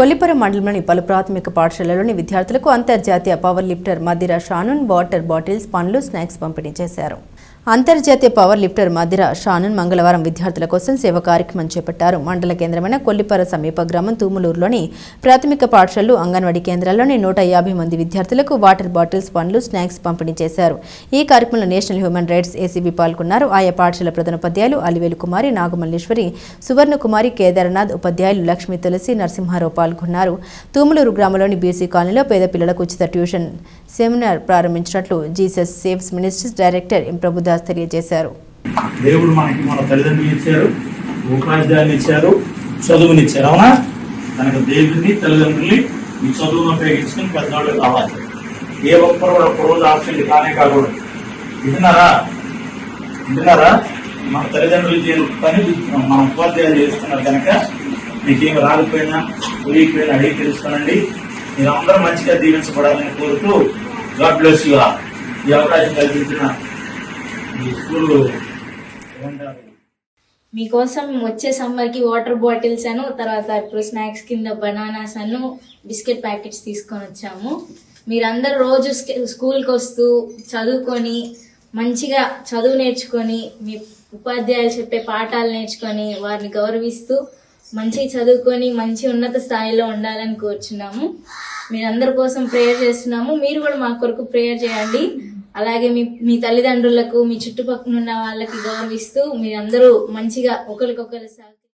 కొల్లిపురం మండలంలోని పలు ప్రాథమిక పాఠశాలలోని విద్యార్థులకు అంతర్జాతీయ పవర్ లిఫ్టర్ మదిర షానున్ వాటర్ బాటిల్స్ పండ్లు స్నాక్స్ పంపిణీ చేశారు. అంతర్జాతీయ పవర్ లిఫ్టర్ మధిర షానన్ మంగళవారం విద్యార్థుల కోసం సేవ కార్యక్రమం చేపట్టారు. మండల కేంద్రమైన కొల్లిపర సమీప గ్రామం తూములూరులోని ప్రాథమిక పాఠశాలలు అంగన్వాడీ కేంద్రాల్లోని నూట యాభై మంది విద్యార్థులకు వాటర్ బాటిల్స్ పండ్లు స్నాక్స్ పంపిణీ చేశారు. ఈ కార్యక్రమంలో నేషనల్ హ్యూమన్ రైట్స్ ఏసీబీ పాల్గొన్నారు. ఆయా పాఠశాల ప్రధానోపాధ్యాయులు అలివేలు కుమారి నాగమల్లేశ్వరి సువర్ణకుమారి కేదార్నాథ్ ఉపాధ్యాయులు లక్ష్మీ తులసి నరసింహారావు పాల్గొన్నారు. తూములూరు గ్రామంలోని బీసీ కాలనీలో పేద పిల్లలకు ఉచిత tuition seminar ప్రారంభించినట్లు Jesus saves ministries director M. Prabhudas తెలియజేశారు. దేవుడు మనకి మన తల్లిదండ్రులు ఇచ్చారు ఉపాధ్యాయులు ఇచ్చారు చదువుని ఇచ్చారు. అవునా? తనకు దేవుడిని తల్లిదండ్రుల్ని ఈ చదువును ఉపయోగించుకుని పెద్దవాళ్ళు కావాలి. ఏ ఒక్కరు కూడా ఒక రోజు ఆప్షన్ కానే కాకూడదు. వింటున్నారా వింటున్నారా మన తల్లిదండ్రులు చేయని పని మన ఉపాధ్యాయులు చేస్తున్నారు కనుక మీకేం రాకపోయినా పోయిపోయినా అడిగి తెలుసుకోనండి. మీరు అందరూ మంచిగా దీవించబడాలని కోరుతూ గాడ్ బ్లెస్ యూ ఈ అవకాశం కల్పించిన మీకోసం వచ్చే సమ్మర్కి వాటర్ బాటిల్స్ అను తర్వాత ఇప్పుడు స్నాక్స్ కింద బనానాస్ అను బిస్కెట్ ప్యాకెట్స్ తీసుకొని వచ్చాము. మీరందరూ రోజు స్కూల్కి వస్తూ చదువుకొని మంచిగా చదువు నేర్చుకొని మీ ఉపాధ్యాయులు చెప్పే పాఠాలు నేర్చుకొని వారిని గౌరవిస్తూ మంచిగా చదువుకొని మంచి ఉన్నత స్థాయిలో ఉండాలని కోరుచున్నాము. మీరందరి కోసం ప్రేయర్ చేస్తున్నాము. మీరు కూడా మా కొరకు ప్రేయర్ చేయండి. అలాగే మీ మీ తల్లిదండ్రులకు మీ చుట్టుపక్కల ఉన్న వాళ్ళకి గౌరవిస్తూ మీరందరూ మంచిగా ఒకరికొకరు సాగు